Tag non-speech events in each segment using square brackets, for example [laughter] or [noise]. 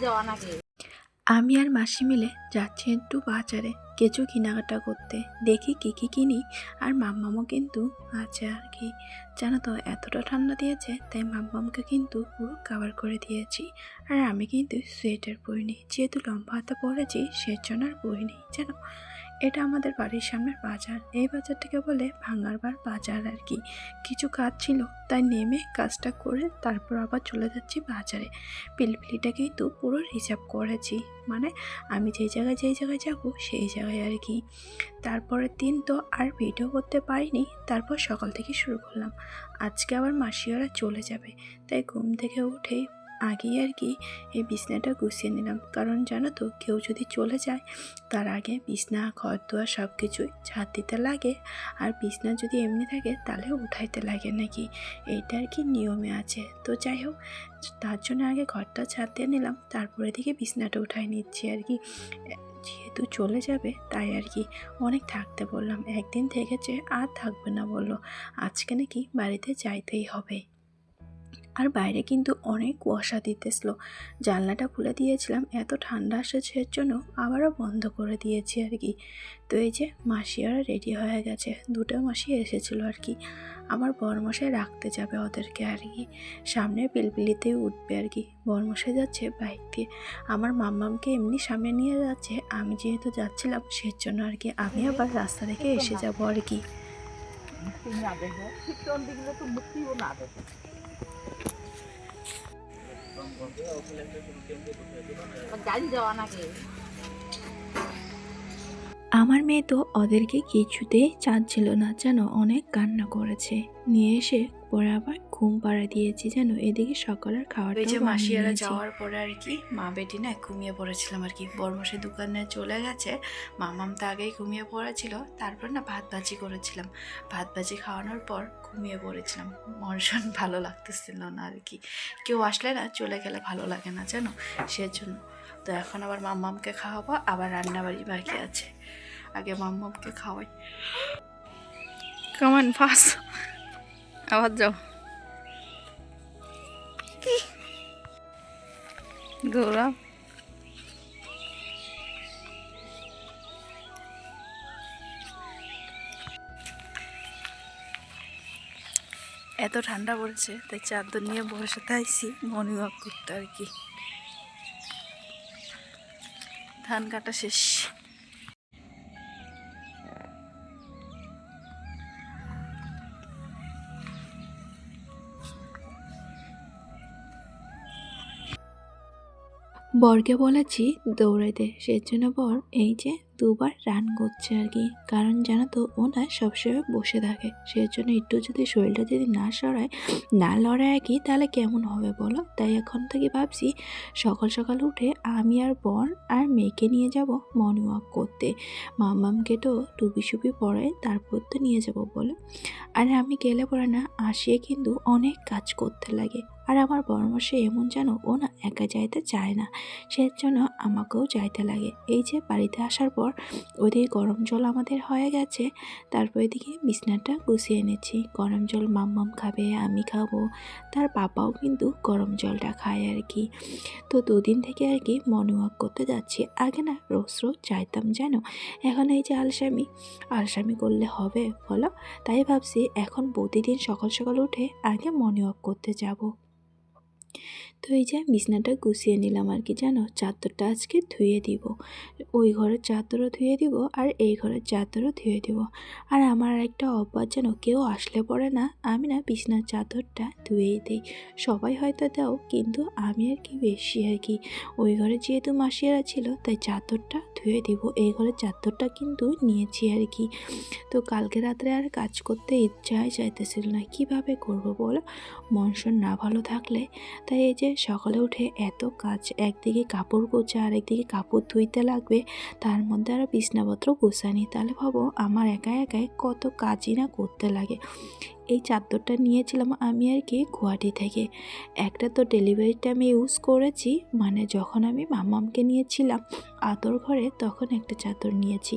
যাওয়া নাকি আমি আর মাসি মিলে যাচ্ছি একটু বাজারে কিছু কেনাকাটা করতে। দেখি কী কী কিনি। আর মাম্মামও কিন্তু আছে আর কি। জানো তো, এতটা ঠান্ডা দিয়েছে, তাই মাম্মামকে কিন্তু পুরো কাভার করে দিয়েছি। আর আমি কিন্তু সোয়েটার পরিনি যেহেতু লম্বা হাতে পরেছি, সেজন্য আর পরিনি জানো? এটা আমাদের বাড়ির সামনের বাজার। এই বাজারটাকে বলে ভাঙারবার বাজার আর কি। কিছু কাজ ছিল, তাই নেমে কাজটা করে তারপর আবার চলে যাচ্ছি বাজারে। পিলপিলিটা কিন্তু পুরো রিজার্ভ করেছি। মানে আমি যেই জায়গায় যেই জায়গায় যাব সেই জায়গায় আর কি। তারপরের দিন তো আর ভিডিও করতে পারিনি, তারপর সকাল থেকে শুরু করলাম। আজকে আবার মাসিওরা চলে যাবে। তাই ঘুম থেকে উঠেই আগেই আর কি এই বিছনাটা গুছিয়ে নিলাম। কারণ জানো তো, কেউ যদি চলে যায়, তার আগে বিছনা ঘর দোয়ার সব কিছুই ঝাঁট দিতে লাগে। আর বিছনা যদি এমনি থাকে, তাহলে উঠাইতে লাগে নাকি? এইটা আর কি নিয়মে আছে। তো যাই হোক, তার জন্য আগে ঘরটা ছাদ দিয়ে নিলাম, তারপরে দিকে বিছনাটা উঠাই নিচ্ছি আর কি। যেহেতু চলে যাবে, তাই আর কি অনেক থাকতে বললাম। একদিন থেকেছে, আর থাকবে না বলল। আজকে নাকি বাড়িতে যাইতেই হবে। আর বাইরে কিন্তু অনেক কুয়াশা দিতেছিল। জানলাটা খুলে দিয়েছিলাম, এত ঠান্ডা আসছে এর জন্য আবারও বন্ধ করে দিয়েছি আর কি। তো এই যে মাসিয়ারা রেডি হয়ে গেছে, দুটো মাসি এসেছিল আর কি। আমার বরমশাই রাখতে যাবে ওদেরকে আর কি। সামনে পিলপিলিতে উঠবে আর কি। বরমশাই যাচ্ছে বাইক দিয়ে। আমার মাম্মামকে এমনি সামনে নিয়ে যাচ্ছে, আমি যেহেতু যাচ্ছিলাম সেজন্য আর কি, আমি আবার রাস্তা থেকে এসে যাব আর কি। না দেখো না দেখো। પણ ચાલી જવાના કે আমার মেয়ে তো ওদেরকে কিছুতেই চাচ্ছিল না যেন অনেক কান্না করেছে। নিয়ে এসে পরে আবার ঘুম পাড়া দিয়েছি যেন এদিকে সকালের খাওয়াটা ওই যে মাসিয়ারা যাওয়ার পরে আর কি মা বেটি না ঘুমিয়ে পড়েছিলাম আর কি। বরমশাই দোকানে চলে গেছে মামাম তো আগেই ঘুমিয়ে পড়েছিল তারপর না ভাত ভাজি করেছিলাম। ভাত ভাজি খাওয়ানোর পর ঘুমিয়ে পড়েছিলাম। মনসন [laughs] ভালো লাগতেছিল না আর কি। কেউ আসলে না চলে গেলে ভালো লাগে না জানো সেজন্য। তো এখন আবার মাম্মামকে খাওয়াবো আবার রান্নাবাড়ি বাকি আছে। আগে মাম্মামকে খাওয়াই। On, fast. আবার যাও। দৌড়াও এত ঠান্ডা পড়েছে তাই চাদর নিয়ে বসে থাইছি মর্নিং ওয়াক করতে আর কি। ধান কাটা শেষ। বরকে বলেছি দৌড়াইতে সেজন্য বর এই যে দুবার রান করছে আর কি। কারণ জানো তো, ও না সবসময় বসে থাকে। সেজন্য একটু যদি শরীরটা যদি না সরায়, না লড়ায় আর কি, তাহলে কেমন হবে বলো? তাই এখন থেকে ভাবছি, সকাল সকাল উঠে আমি আর বর আর মেয়েকে নিয়ে যাব মর্নিং ওয়াক করতে। মামামকে তো টুপি সুপি পরায় তারপর তো নিয়ে যাব বলো। আর আমি গেলে পরে না, আসিয়ে কিন্তু অনেক কাজ করতে লাগে। আর আমার বড়মশাই এমন যেন ও না একা যাইতে চায় না। সের জন্য আমাকেও যাইতে লাগে। এই যে বাড়িতে আসার পর ওদিকে গরম জল আমাদের হয়ে গেছে। তারপর এদিকে বিছনাটা গুছিয়ে এনেছি। গরম জল মাম্মাম খাবে, আমি খাব। তার পাপাও কিন্তু গরম জলটা খায় আর কি। তো দুদিন থেকে আর কি মর্নিং ওয়াক করতে যাচ্ছি। আগে না রোজ রোজ চাইতাম যেন এখন এই যে আলসামি আলসামি করলে হবে বলো? তাই ভাবছি এখন প্রতিদিন সকাল সকাল উঠে আগে মর্নিং ওয়াক করতে যাব। তো এই যে বিছনাটা গুছিয়ে নিলাম আর কি, জানো? চাদরটা আজকে ধুয়ে দিব। ওই ঘরের চাদরও ধুয়ে দিব আর এই ঘরের চাদরও ধুয়ে দিব। আর আমার একটা অভ্যাস যেন কেউ আসলে পড়ে না, আমি না বিছনার চাদরটা ধুয়েই দিই। সবাই হয়তো দাও, কিন্তু আমি আর কি বেশি আর কি। ওই ঘরে যেহেতু মাসিয়ারা ছিল, তাই চাদরটা ধুয়ে দিব। এই ঘরের চাদরটা কিন্তু নিয়েছি আর কি। তো কালকে রাত্রে আর কাজ করতে ইচ্ছাই চাইতেছিল না। কীভাবে করব বলো? মনসন না ভালো থাকলে, তাই এই যে সকালে উঠে এত কাজ, একদিকে কাপড় গোছা আর একদিকে কাপড় ধুইতে লাগবে, তার মধ্যে আরও বিছনাপত্র গোছানি। তাহলে ভাবো, আমার একা একাই কত কাজই না করতে লাগে। এই চাদরটা নিয়েছিলাম আমি আর কি গুয়াহাটি থেকে। একটা তো ডেলিভারিটা আমি ইউজ করেছি মানে যখন আমি মামামকে নিয়েছিলাম আতর ঘরে তখন একটা চাদর নিয়েছি।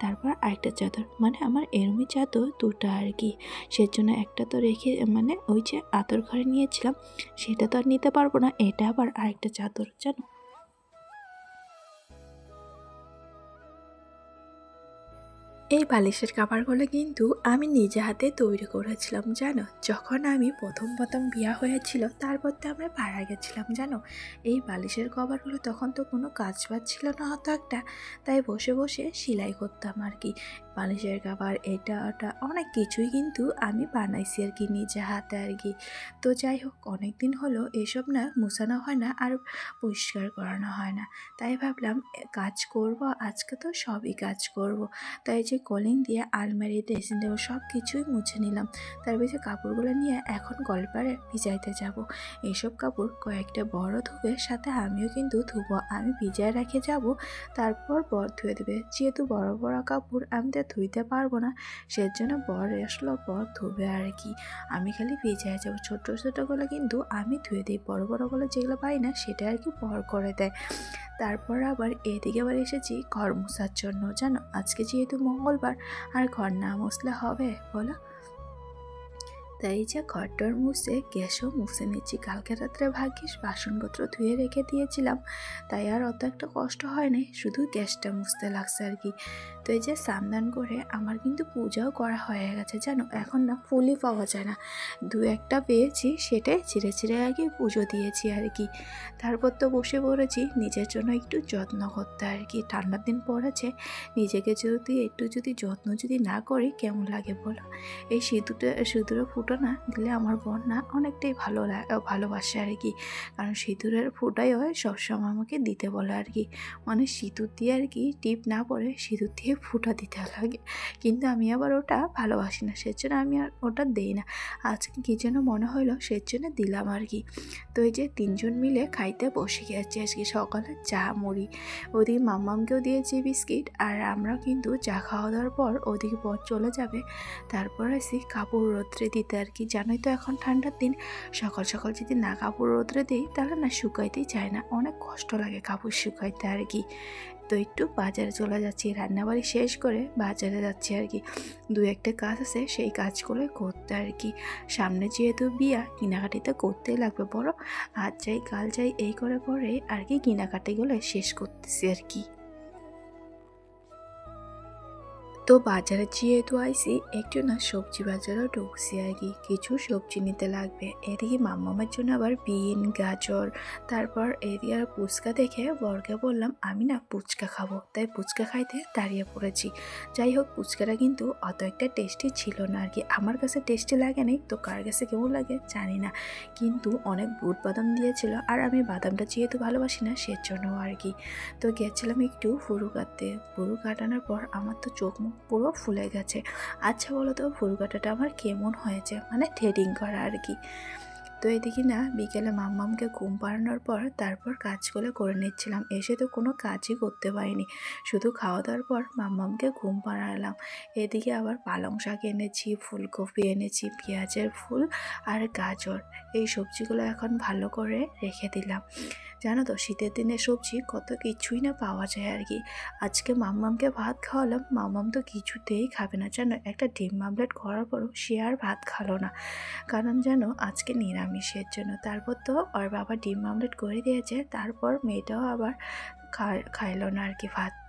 তারপর আরেকটা চাদর মানে আমার এরমই চাদর দুটো আর কি। সেজন্য একটা তো রেখে মানে ওই যে আতর ঘরে নিয়েছিলাম, সেটা তো আর নিতে পারব না, এটা আবার আরেকটা চাদর, জানো? এই বালিশের কাপড়গুলো কিন্তু আমি নিজে হাতে তৈরি করেছিলাম, জানো? যখন আমি প্রথম প্রথম বিয়া হয়েছিল, তারপর তো আমরা পাড়া গেছিলাম, জানো? এই বালিশের কভারগুলো তখন তো কোনো কাজ বাজ ছিল না হতো একটা, তাই বসে বসে সেলাই করতাম আর কি। বালিশের কাভার এটা, ওটা, অনেক কিছুই কিন্তু আমি বানাইছি আর কি নিজে হাতে আর কি। তো যাই হোক অনেক দিন হলো এসব না মুছানো হয় না আর পরিষ্কার করানো হয় না। তাই ভাবলাম কাজ করব, আজকে তো সবই কাজ করব। তাই যে কলিং দিয়ে আলমারি ড্রেসিং টেবিল সব কিছুই মুছে নিলাম। তারপর যে কাপড়গুলো নিয়ে এখন গলপারে ভিজাইতে যাব। এইসব কাপড় কয়েকটা বড় ধুবে, সাথে আমিও কিন্তু ধুবো। আমি ভিজায় রেখে যাব, তারপর বর ধুয়ে দেবে। যেহেতু বড় বড় কাপড় আমি তো ধুইতে পারব না, সেজন্য বর আসলো, বর ধুবে আর কি। আমি খালি ভিজায় যাব। ছোটো ছোটোগুলো কিন্তু আমি ধুয়ে দিই। বড় বড়গুলো যেগুলো পাই না, সেটা আর কি বর করে দেয়। তারপর আবার এদিকে আবার এসেছি ঘর মোছার জন্য। জানো, আজকে যেহেতু মঙ্গলবার। আর ঘর না মসলে হবে বলো? তাই যে ঘরটর মুছে গ্যাসও মুছে নিচ্ছি। কালকে রাত্রে ভাগ্যিস বাসনপত্র ধুয়ে রেখে দিয়েছিলাম, তাই আর অত একটা কষ্ট হয় নাই শুধু গ্যাসটা মুছতে লাগছে আর কি। তো এই যে স্নান করে আমার কিন্তু পূজাও করা হয়ে গেছে, জানো? এখন না ফুলই পাওয়া যায় না। দু একটা পেয়েছি, সেটাই ছিঁড়ে ছিঁড়ে আগে পুজো দিয়েছি আর কি। তারপর তো বসে পড়েছি, নিজের জন্য একটু যত্ন করতে আর কি। ঠান্ডার দিন পড়েছে, নিজেকে যদি একটু যদি যত্ন যদি না করি, কেমন লাগে বলো? এই সিঁদুরটা সিঁদুরে ফুটো না দিলে আমার বোন না অনেকটাই ভালো লাগে ভালোবাসে আর কি। কারণ সিঁদুরের ফুটাই হয় সবসময় আমাকে দিতে বলে আর কি। মানে সিঁদুর দিয়ে আর কি টিপ না পরে সিঁদুর দিয়ে ফুটা দিতে লাগে। কিন্তু আমি আবার ওটা ভালোবাসি না সে জন্য আমি আর ওটা দেই না। আজকে কী যেন মনে হলো সেজন্য দিলাম আর কি। তো এই যে তিনজন মিলে খাইতে বসে গেছি আজকে সকালে চা, মুড়ি। ওদিকে মাম্মামকেও দিয়েছি বিস্কিট আর আমরা কিন্তু চা খাওয়া দাওয়ার পর ওদিকে পর চলে যাবে। তারপর আসি কাপড় রোদ্রে দিতে। আর কি জানোই তো এখন ঠান্ডার দিন। সকাল সকাল যদি না কাপড় রোদ্রে দিই, তাহলে না শুকাইতেই চায় না। অনেক কষ্ট লাগে কাপড় শুকাইতে আর কি তো একটু বাজারে চলে যাচ্ছি। রান্নাবাড়ি শেষ করে বাজারে যাচ্ছি আর কি দু একটা কাজ আছে, সেই কাজগুলো করতে আর কি সামনে যেহেতু বিয়া কেনাকাটি তো করতেই লাগবে বড়। আজ যাই, কাল যাই, এই করে করে আর কি কেনাকাটিগুলো শেষ করতেছি আর কি তো বাজারে যেহেতু আইসি, একটু না সবজি বাজারও ঢুকছি আর কি। কিছু সবজি নিতে লাগবে। এদিকে মাম্মামের জন্য আবার বিন, গাজর, তারপর এদিকে আর ফুচকা দেখে বরকে বললাম, আমি না ফুচকা খাব। তাই ফুচকা খাইতে দাঁড়িয়ে পড়েছি। যাই হোক, ফুচকাটা কিন্তু অত একটা টেস্টি ছিল না আর কি। আমার কাছে টেস্টি লাগে নাই, তো কার কাছে কেমন লাগে জানি না। কিন্তু অনেক বুট বাদাম দিয়েছিল আর আমি বাদামটা যেহেতু ভালোবাসি না সেজন্য আর কি। তো গেছিলাম একটু ফুরু কাটতে ফুরু কাটানোর পর আমার তো চোখ মুখ পুরো ফুলে গেছে। আচ্ছা বলো তো ফুল কাটাটা আমার কেমন হয়েছে? মানে থ্রেডিং করা আর কি। তো এদিকে না, বিকেলে মাম্মামকে ঘুম পাড়ানোর পর তারপর কাজগুলো করে নিচ্ছিলাম। এসে তো কোনো কাজই করতে পারিনি। শুধু খাওয়া দাওয়ার পর মাম্মামকে ঘুম পাড়ালাম। এদিকে আবার পালং শাক এনেছি, ফুলকপি এনেছি, পেঁয়াজের ফুল আর গাজর। এই সবজিগুলো এখন ভালো করে রেখে দিলাম। জানো তো, শীতের দিনে সবজি কত কিছুই না পাওয়া যায় আর কি। আজকে মামমামকে ভাত খাওয়ালাম, মামমাম তো কিছুতেই খাবে না। জানো, একটা ডিম মামলেট করার পরও সে আর ভাত খালো না। কারণ যেন আজকে নিরামিষের জন্য। তারপর তো ওর বাবা ডিম মামলেট করে দিয়েছে, তারপর মেয়েটাও আবার খাইল খাইলো না আর কি ভাত।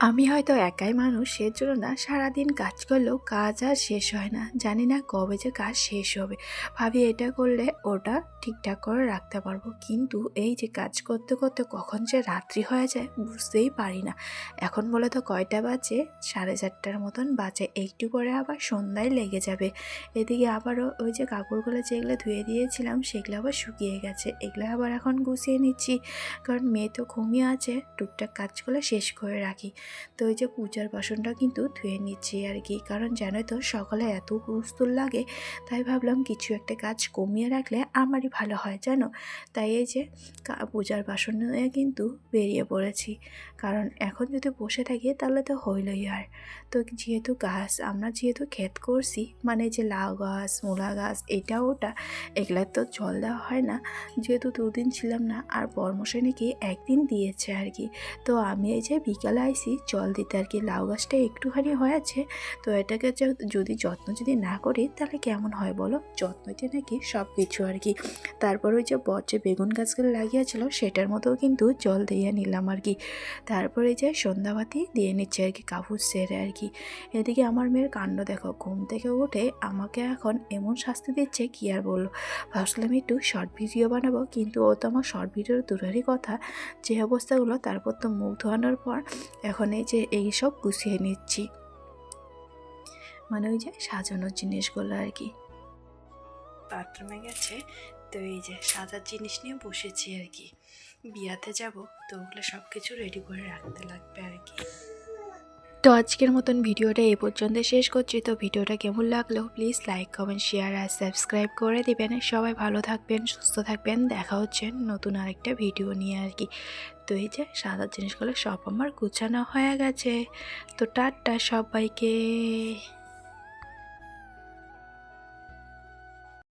আমি হয়তো একাই মানুষ সে জন্য না, সারাদিন কাজ করলেও কাজ আর শেষ হয় না। জানি না কবে যে কাজ শেষ হবে। ভাবি, এটা করলে ওটা ঠিকঠাক করে রাখতে পারব। কিন্তু এই যে কাজ করতে করতে কখন যে রাত্রি হয়ে যায়, বুঝতেই পারি না। এখন বলে তো, কয়টা বাজে? সাড়ে চারটার মতন বাজে। একটু পরে আবার সন্ধ্যায় লেগে যাবে। এদিকে আবারও ওই যে কাপড়গুলো যেগুলো ধুয়ে দিয়েছিলাম, সেগুলো আবার শুকিয়ে গেছে। এগুলো আবার এখন গুছিয়ে নিচ্ছি। কারণ মেয়ে তো ঘুমিয়ে আছে। টুকটাক কাজগুলো শেষ করে রাখি। তো ওই যে পূজার বাসনটা কিন্তু ধুয়ে নিচ্ছি আর কি। কারণ জানোই তো সকালে এত হুস্তুল লাগে, তাই ভাবলাম কিছু একটা কাজ কমিয়ে রাখলে আমারই ভালো হয়, জানো? তাই এই যে পূজার বাসন কিন্তু বেরিয়ে পড়েছি। কারণ এখন যদি বসে থাকি তাহলে তো হইলই আর। তো যেহেতু গাছ, আমরা যেহেতু ক্ষেত করছি মানে যে লাউ গাছ, মূলা গাছ, এটা ওটা এগুলার তো জল দেওয়া হয় না। যেহেতু দুদিন ছিলাম না, আর বর্মশাই নাকি একদিন দিয়েছে আর কি। তো আমি এই যে বিকালে আইসি জল দিতে আর কি, লাউ গাছটা একটুখানি হয়ে আছে তো এটাকে যদি যত্ন যদি না করি তাহলে কেমন হয় বলো? যত্নতে নাকি সব কিছু আর কি। তারপর ওই যে বর যে বেগুন গাছগুলো লাগিয়েছিল সেটার মতোও কিন্তু জল দিয়ে নিলাম আর কি। তারপরে যে সন্ধ্যাবাতি দিয়ে নিচ্ছে আর কি কাপুর সেরে আর কি। এদিকে আমার মেয়ের কাণ্ড দেখো, ঘুম থেকে উঠে আমাকে এখন এমন শাস্তি দিচ্ছে কি আর বলল ভাবছিলাম একটু শর্ট ভিডিও বানাবো, কিন্তু ও তো আমার শর্ট ভিডিওর দূরেরই কথা। যে অবস্থাগুলো, তারপর তো মুখ ধোয়ানোর পর, এখন এই যে এই সব গুছিয়ে নিচ্ছি। মানে ওই যে সাজানোর জিনিসগুলো আর কি। বাথরুমে গেছে তো এই যে সাজার জিনিস নিয়ে বসেছি আর কি। বিয়াতে যাব তো ওগুলো সব কিছু রেডি করে রাখতে লাগবে আর কি। তো আজকের মতন ভিডিওটা এই পর্যন্ত শেষ করছি তো ভিডিওটা কেমন লাগল প্লিজ লাইক কমেন্ট শেয়ার আর সাবস্ক্রাইব করে দিবেন। সবাই ভালো থাকবেন সুস্থ থাকবেন দেখা হচ্ছে নতুন আরেকটা ভিডিও নিয়ে আর কি। তো এই যে সাদা জিনিসগুলো সব আমার গুছানো হয়ে গেছে। তো টাটা সবাইকে।